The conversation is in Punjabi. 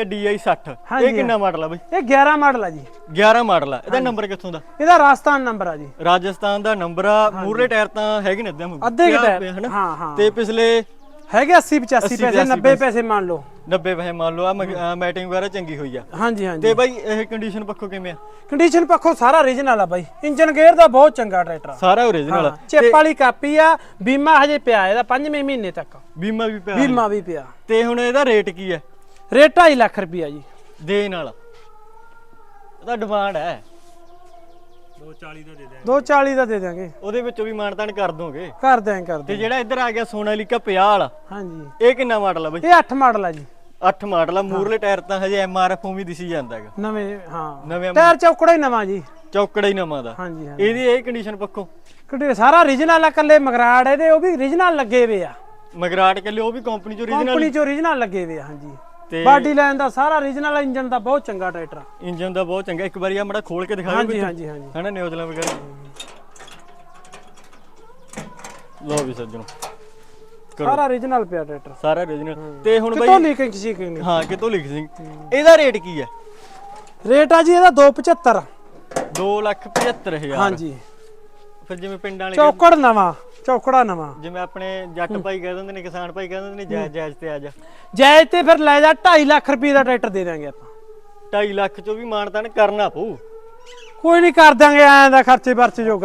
ਆਈ 60 ਹਾਂਜੀ, ਇਹ ਕਿੰਨਾ ਮਾਡਲ ਆ ਬਈ? ਇਹ 11 ਮਾਡਲ ਆ ਜੀ। 11 ਮਾਡਲ ਆ। ਇਹਦਾ ਨੰਬਰ ਕਿੱਥੋਂ ਦਾ? ਇਹਦਾ ਰਾਜਸਥਾਨ ਨੰਬਰ ਆ ਜੀ। ਰਾਜਸਥਾਨ ਦਾ ਨੰਬਰ ਆ। ਮੂਰਲੇ ਟਾਇਰ ਤਾਂ ਹੈਗੇ ਨੇ ਅੱਧੇ ਮੁੱਕ ਅੱਧੇ ਕੁ ਟਾਇਰ, ਹਾਂ, ਹਾਂ। ਤੇ ਪਿਛਲੇ ਹੈਗੇ 80 85 ਪੈਸੇ 85 90 ਪੈਸੇ। ਮੰਨ ਲਓ। 90 ਪੈਸੇ ਮੰਨ ਲਓ। ਆ ਮੈਟਿੰਗ ਵਗੈਰਾ ਚੰਗੀ ਹੋਈ ਆ। ਹਾਂਜੀ ਹਾਂਜੀ। ਤੇ ਬਾਈ ਇਹ ਕੰਡੀਸ਼ਨ ਪੱਖੋਂ ਕਿਵੇਂ ਆ? ਕੰਡੀਸ਼ਨ ਪੱਖੋਂ ਸਾਰਾ ਓਰੀਜਨਲ ਆ ਬਾਈ। ਇੰਜਨ ਗੇਅਰ ਦਾ ਬਹੁਤ ਚੰਗਾ ਟਰੈਕਟਰ ਆ। ਸਾਰਾ ਓਰੀਜਨਲ ਆ। ਚਿੱਪ ਵਾਲੀ ਕਾਪੀ ਆ। ਬੀਮਾ ਹਜੇ ਪਿਆ ਇਹਦਾ 5ਵੇਂ ਮਹੀਨੇ ਤੱਕ। ਬੀਮਾ ਵੀ ਪਿਆ। ਬੀਮਾ ਵੀ ਪਿਆ। ਤੇ ਹੁਣ ਇਹਦਾ ਰੇਟ ਕੀ ਹੈ ਰੇਟ 2.5 ਲੱਖ ਰੁਪਿਆ ਜੀ। ਦੇ ਨਾਲ ਇਹਦਾ ਡਿਮਾਂਡ ਹੈ। 240 ਦਾ ਦੇ ਦਾਂਗੇ ਉਹਦੇ ਵਿੱਚੋਂ ਵੀ ਮਾਨਤਾਨ ਕਰ ਦੋਗੇ। ਕਰ ਦਿਆਂ ਕਰ ਤੇ ਦਿਆਂ ਜਿਹੜਾ ਇੱਧਰ ਆ ਗਿਆ ਸੋਨਾਲੀਕਾ 50 ਵਾਲਾ ਹਾਂਜੀ। ਇਹ ਕਿੰਨਾ ਮਾਡਲ ਆ ਬਈ? ਇਹ 8 ਮਾਡਲ ਆ ਜੀ। 8 ਮਾਡਲ ਆ ਮੂਰਲੇ ਟਾਇਰ ਤਾਂ ਹਜੇ ਐਮਆਰਐਫ ਵੀ ਦਿਸੀ ਜਾਂਦਾ ਹੈਗਾ। ਨਵੇਂ ਹਾਂ। ਨਵੇਂ ਟਾਇਰ ਚੌਕੜਾ ਹੀ ਨਵਾਂ ਜੀ। ਚੌਕੜਾ ਹੀ ਨਵਾਂ ਦਾ। ਹਾਂਜੀ ਹਾਂਜੀ। ਇਹਦੀ ਇਹ ਕੰਡੀਸ਼ਨ ਪੱਖੋਂ। ਕਿਉਂਕਿ ਸਾਰਾ ਓਰੀਜਨਲ ਆ ਕੱਲੇ ਮਗਰਾੜ ਇਹਦੇ ਉਹ ਵੀ ਓਰੀਜਨਲ ਲੱਗੇ ਵੇ ਆ। ਮਗਰਾਟ ਕੱਲੇ ਉਹ ਵੀ ਕੰਪਨੀ ਚ ਓਰੀਜਨਲ ਕੰਪਨੀ ਚ ਓਰੀਜਨਲ ਲੱਗੇ ਵੇ ਆ ਹਾਂਜੀ। ਤੇ ਬਾਡੀ ਲਾਈਨ ਦਾ ਸਾਰਾ ਓਰੀਜਨਲ ਇੰਜਨ ਦਾ ਬਹੁਤ ਚੰਗਾ ਟਰੈਕਟਰ ਆ। ਇੰਜਨ ਦਾ ਬਹੁਤ ਚੰਗਾ। ਇੱਕ ਵਾਰੀ ਆ ਮੜਾ ਖੋਲ ਕੇ ਦਿਖਾਓ ਹਾਂਜੀ ਹਾਂਜੀ ਹਾਂਜੀ। ਹਨਾ ਨਿਊਜ਼ਲੈਂਡ ਵਗੈਰਾ? ਲੋ ਵੀ ਸੱਜਣੋ। ਕਰੋ। ਸਾਰਾ ਓਰੀਜਨਲ ਪਿਆ ਟਰੈਕਟਰ। ਸਾਰਾ ਓਰੀਜਨਲ ਤੇ ਹੁਣ ਕਿਤੋਂ ਬਾਈ ਲੀਕਿੰਗ ਸ਼ੀਕਿੰਗ ਨਹੀਂ। ਹਾਂ ਕਿਤੋਂ ਲਿਖ ਸਿੰਘ ਇਹਦਾ ਰੇਟ ਕੀ ਹੈ ਰੇਟ ਆ ਜੀ ਇਹਦਾ 275 2 ਲੱਖ 75 ਹਜ਼ਾਰ। ਹਾਂਜੀ। ਫਿਰ ਜਿਵੇਂ ਪਿੰਡਾਂ ਵਾਲੇ ਚੌਕੜ ਨਵਾਂ ਚੌਕੜਾ ਨਵਾਂ। ਜਿਵੇਂ ਆਪਣੇ ਜੱਟ ਭਾਈ ਕਹਿ ਦਿੰਦੇ ਨੇ ਕਿਸਾਨ ਭਾਈ ਕਹਿ ਦਿੰਦੇ ਨੇ ਜਾਇਜ਼ ਜਾਇਜ਼ ਤੇ ਆ ਜਾ। ਜਾਇਜ਼ ਤੇ ਫਿਰ ਲੈ ਜਾ 2.5 ਲੱਖ ਰੁਪਏ ਦਾ ਟਰੈਕਟਰ ਦੇ ਦਾਂਗੇ ਆਪਾਂ। 2.5 ਲੱਖ ਚੋਂ ਵੀ ਮਾਨਤਾਨ ਕਰਨਾ ਪਊ। ਕੋਈ ਨਹੀਂ ਕਰ ਦਾਂਗੇ ਐਂ ਦਾ ਖਰਚੇ ਵਰਚੇ ਜੋਗਾ।